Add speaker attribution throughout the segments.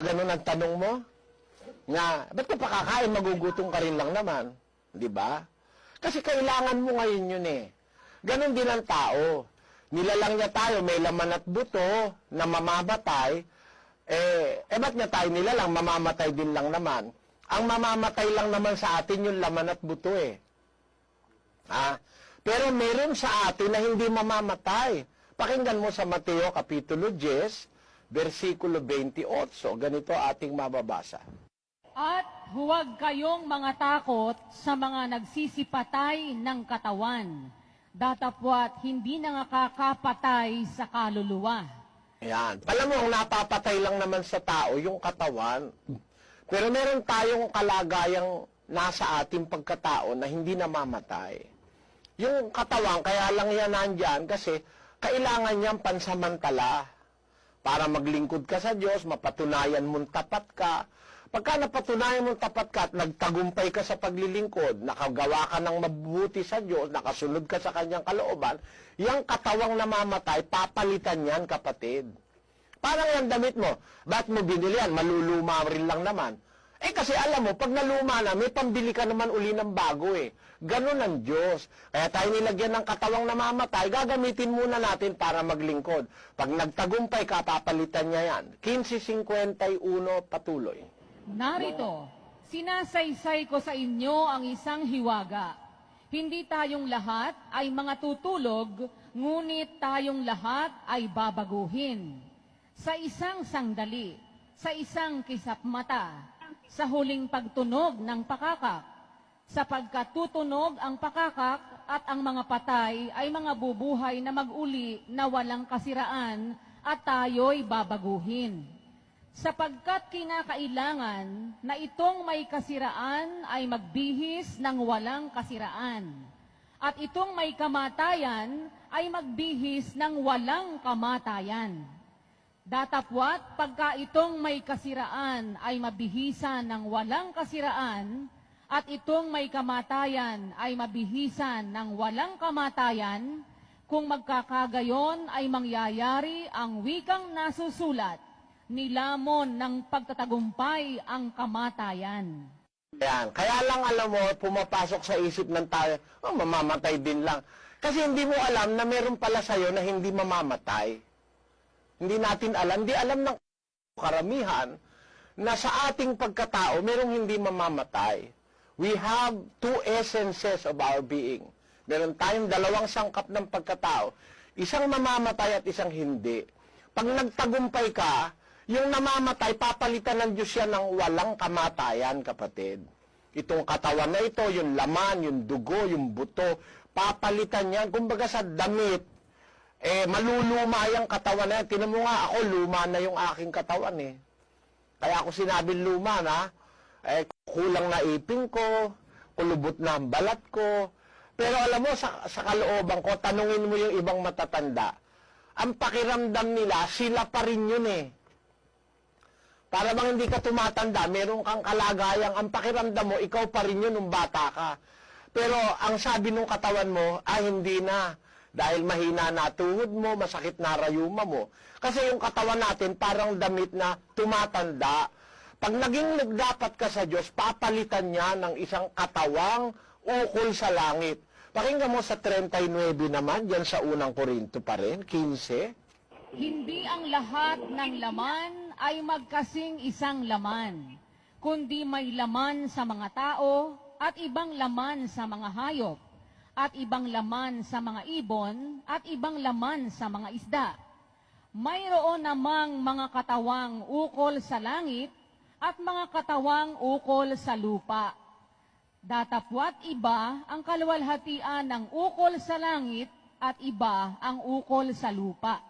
Speaker 1: Ganun ang tanong mo? Nga, ba't ka pakakain, magugutom ka rin lang naman? Di ba? Kasi kailangan mo ngayon yun eh. Ganon din ang tao. Nilalang niya tayo, may laman at buto na mamamatay. Eh, eh ba't niya tayo nilalang? Mamamatay din lang naman. Ang mamamatay lang naman sa atin yung laman at buto eh. Ha? Pero meron sa atin na hindi mamamatay. Pakinggan mo sa Mateo Kapitulo 10, versikulo 28. Ganito ating mababasa.
Speaker 2: At huwag kayong mga takot sa mga nagsisipatay ng katawan, datapwat hindi na nakakapatay sa kaluluwa.
Speaker 1: Ayan. Alam mo, ang napapatay lang naman sa tao, yung katawan. Pero meron tayong kalagayang nasa ating pagkatao na hindi namamatay. Yung katawan, kaya lang yan nandyan kasi kailangan niyang pansamantala para maglingkod ka sa Diyos, mapatunayan mong tapat ka. Pagka napatunayan mong tapat ka at nagtagumpay ka sa paglilingkod, nakagawa ka ng mabuti sa Diyos, nakasunod ka sa kanyang kalooban, yung katawang namamatay, papalitan yan, kapatid. Parang yung damit mo, ba't mo binili yan? Maluluma rin lang naman. Eh kasi alam mo, pag naluma na, may pambili ka naman uli ng bago eh. Ganon ang Diyos. Kaya tayo nilagyan ng katawang namamatay, gagamitin muna natin para maglingkod. Pag nagtagumpay ka, papalitan niya yan. 1551 patuloy.
Speaker 2: Narito, sinasaysay ko sa inyo ang isang hiwaga. Hindi tayong lahat ay mga tutulog, ngunit tayong lahat ay babaguhin. Sa isang sandali, sa isang kisap mata, sa huling pagtunog ng pakakak, sapagkat tutunog ang pakakak at ang mga patay ay mga bubuhay na maguli na walang kasiraan at tayo'y babaguhin. Sapagkat kinakailangan na itong may kasiraan ay magbihis ng walang kasiraan, at itong may kamatayan ay magbihis ng walang kamatayan. Datapwat pagka itong may kasiraan ay mabihisan ng walang kasiraan, at itong may kamatayan ay mabihisan ng walang kamatayan, kung magkakagayon ay mangyayari ang wikang nasusulat, nilamon ng pagtatagumpay ang kamatayan.
Speaker 1: Yan. Kaya lang alam mo, pumapasok sa isip ng tao, oh, mamamatay din lang. Kasi hindi mo alam na meron pala sa'yo na hindi mamamatay. Hindi natin alam, hindi alam ng karamihan na sa ating pagkatao, merong hindi mamamatay. We have two essences of our being. Meron tayong dalawang sangkap ng pagkatao, isang mamamatay at isang hindi. Pag nagtagumpay ka, yung namamatay, papalitan ng Diyos yan ng walang kamatayan, kapatid. Itong katawan na ito, yung laman, yung dugo, yung buto, papalitan yan. Kumbaga sa damit, eh, maluluma yung katawan na yan. Tinan mo nga, ako, luma na yung aking katawan eh. Kaya ako sinabi luma na, eh, kulang na ipin ko, kulubot na ang balat ko. Pero alam mo, sa, sa kalooban ko, tanungin mo yung ibang matatanda, ang pakiramdam nila, sila pa rin yun eh. Para bang hindi ka tumatanda, meron kang kalagayang ang pakiramdam mo, ikaw pa rin yun nung bata ka. Pero ang sabi nung katawan mo, ay hindi na. Dahil mahina na tuhod mo, masakit na rayuma mo. Kasi yung katawan natin parang damit na tumatanda. Pag naging nagdapat ka sa Diyos, papalitan niya ng isang katawang ukol sa langit. Pakinggan mo sa 39 naman, dyan sa unang Korinto pa rin, 15.
Speaker 2: Hindi ang lahat ng laman ay magkasing isang laman, kundi may laman sa mga tao at ibang laman sa mga hayop, at ibang laman sa mga ibon at ibang laman sa mga isda. Mayroon namang mga katawang ukol sa langit at mga katawang ukol sa lupa. Datapwat iba ang kaluwalhatian ng ukol sa langit at iba ang ukol sa lupa.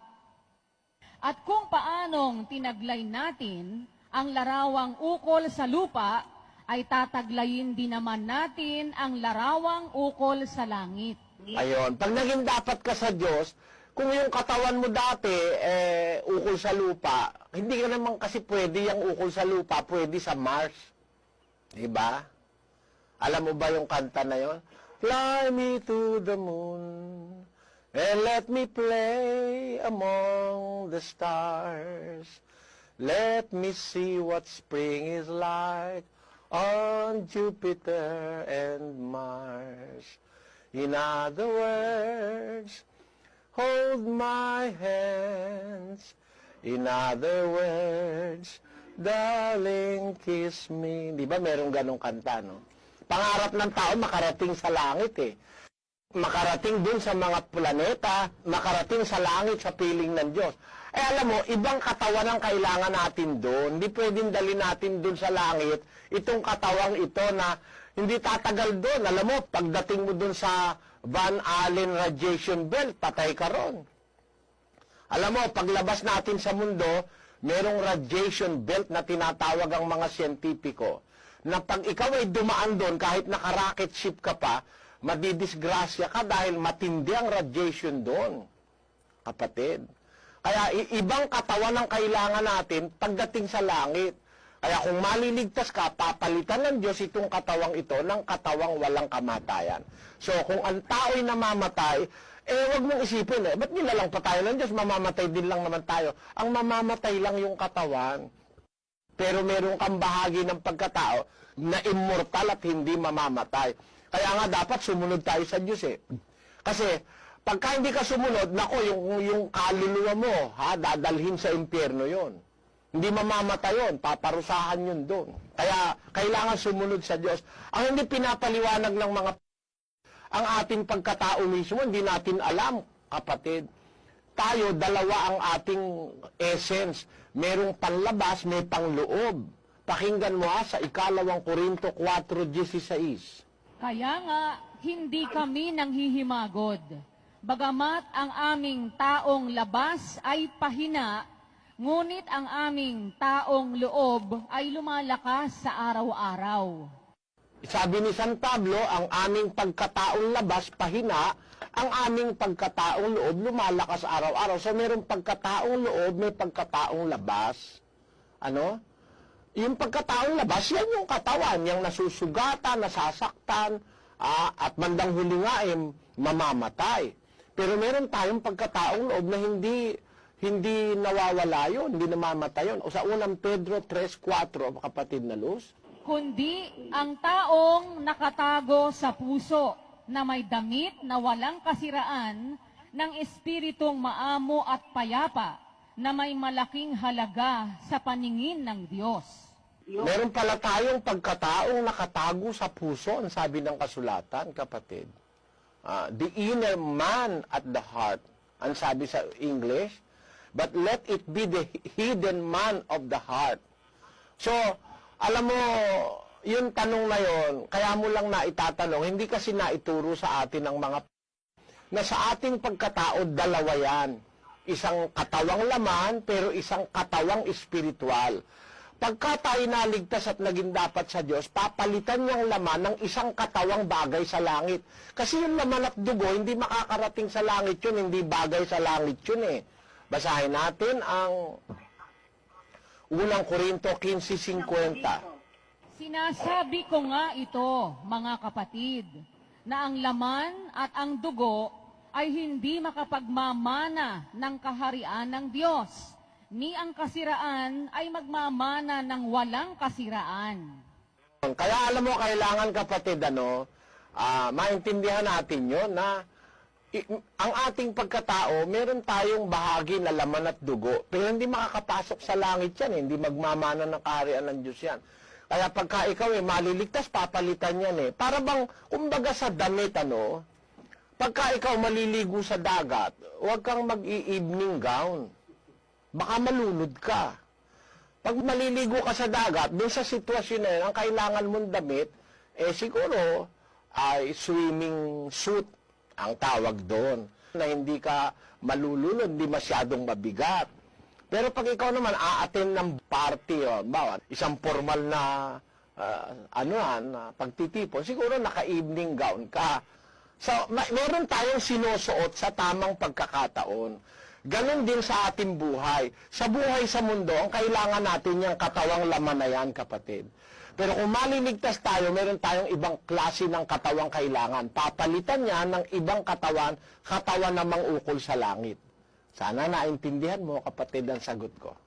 Speaker 2: At kung paanong tinaglay natin ang larawang ukol sa lupa, ay tataglayin din naman natin ang larawang ukol sa langit.
Speaker 1: Ayun. Pag naging dapat ka sa Diyos, kung yung katawan mo dati, eh, ukol sa lupa, hindi ka naman kasi pwede yung ukol sa lupa, pwede sa Mars. Diba? Alam mo ba yung kanta na yon? Fly me to the moon and let me play among the stars. Let me see what spring is like on Jupiter and Mars. In other words, hold my hands. In other words, darling, kiss me. Di ba merong ganong kanta, no? Pangarap ng tao makarating sa langit, eh. Makarating dun sa mga planeta, makarating sa langit sa piling ng Diyos. Eh alam mo, ibang katawan ang kailangan natin doon. Hindi pwedeng dali natin doon sa langit itong katawang ito na hindi tatagal doon. Alam mo, pagdating mo doon sa Van Allen radiation belt, patay ka ron. Alam mo, paglabas natin sa mundo, merong radiation belt na tinatawag ang mga siyentipiko na pag ikaw ay dumaan doon, kahit naka-rocket ship ka pa, madidisgrasya ka dahil matindi ang radiation doon. Kapatid. Kaya ibang katawan ang kailangan natin pagdating sa langit. Kaya kung maliligtas ka, papalitan ng Diyos itong katawang ito ng katawang walang kamatayan. So kung ang tao'y namamatay, eh wag mong isipin eh, ba't nilalang pa tayo ng Diyos? Mamamatay din lang naman tayo. Ang mamamatay lang yung katawan. Pero meron kang bahagi ng pagkatao na immortal at hindi mamamatay. Kaya nga dapat sumunod tayo sa Diyos eh. Kasi pagka hindi ka sumunod, nako yung, yung kaluluwa mo, ha, dadalhin sa impyerno yon. Hindi mamamatay yun, paparusahan yun doon. Kaya kailangan sumunod sa Diyos. Ang hindi pinapaliwanag ng mga ang ating pagkatao mismo, hindi natin alam, kapatid. Tayo, dalawa ang ating essence. Merong panlabas, may pangloob. Pakinggan mo ha, sa ikalawang Korinto 4.16.
Speaker 2: Kaya nga, hindi kami nanghihimagod. Bagamat ang aming taong labas ay pahina, ngunit ang aming taong loob ay lumalakas sa araw-araw.
Speaker 1: Sabi ni San Pablo, ang aming pagkataong labas, pahina, ang aming pagkataong loob, lumalakas araw-araw. So, mayroong pagkataong loob, may pagkataong labas. Ano? Yung pagkataong labas, yan yung katawan, yung nasusugatan, nasasaktan, ah, at bandang huli nga, eh, mamamatay. Pero meron tayong pagkataong loob na hindi hindi nawawala yun, hindi namamatay yun. O sa unang Pedro 3.4, kapatid na Luz,
Speaker 2: kundi ang taong nakatago sa puso na may damit na walang kasiraan ng espiritong maamo at payapa na may malaking halaga sa paningin ng Diyos.
Speaker 1: Meron pala tayong pagkataong nakatago sa puso, ang sabi ng kasulatan, kapatid. Ah, the inner man at the heart, ang sabi sa English, but let it be the hidden man of the heart. So, alam mo, yung tanong na yon, kaya mo lang na itatanong, hindi kasi naituro sa atin ng mga na sa ating pagkatao, dalawa yan. Isang katawang laman, pero isang katawang espiritual. Pagka tayo naligtas at naging dapat sa Diyos, papalitan niyang laman ng isang katawang bagay sa langit. Kasi yung laman at dugo, hindi makakarating sa langit yun, hindi bagay sa langit yun eh. Basahin natin ang unang Korinto 15.50.
Speaker 2: Sinasabi ko nga ito, mga kapatid, na ang laman at ang dugo ay hindi makapagmamana ng kaharian ng Diyos, ni ang kasiraan ay magmamana ng walang kasiraan.
Speaker 1: Kaya alam mo, kailangan kapatid, ano, ah, maintindihan natin yon na i- ang ating pagkatao, meron tayong bahagi na laman at dugo, pero hindi makakapasok sa langit yan, eh. hindi magmamana ng kaharian ng Diyos yan. Kaya pagka ikaw eh, maliligtas, papalitan yan eh. Para bang, kumbaga sa damit, ano, pagka ikaw maliligo sa dagat, huwag kang mag-i-evening gown. Baka malunod ka. Pag maliligo ka sa dagat, doon sa sitwasyon na yun, ang kailangan mong damit, eh siguro, ay swimming suit ang tawag doon. Na hindi ka malulunod, hindi masyadong mabigat. Pero pag ikaw naman a-attend ng party, o, bawa, isang formal na ah, ano na pagtitipon, siguro naka-evening gown ka. So, ma- meron tayong sinusuot sa tamang pagkakataon. Ganon din sa ating buhay. Sa buhay sa mundo, ang kailangan natin yung katawang laman na yan, kapatid. Pero kung maliligtas tayo, meron tayong ibang klase ng katawang kailangan. Papalitan niya ng ibang katawan, katawan na mangukol sa langit. Sana naintindihan mo, kapatid, ang sagot ko.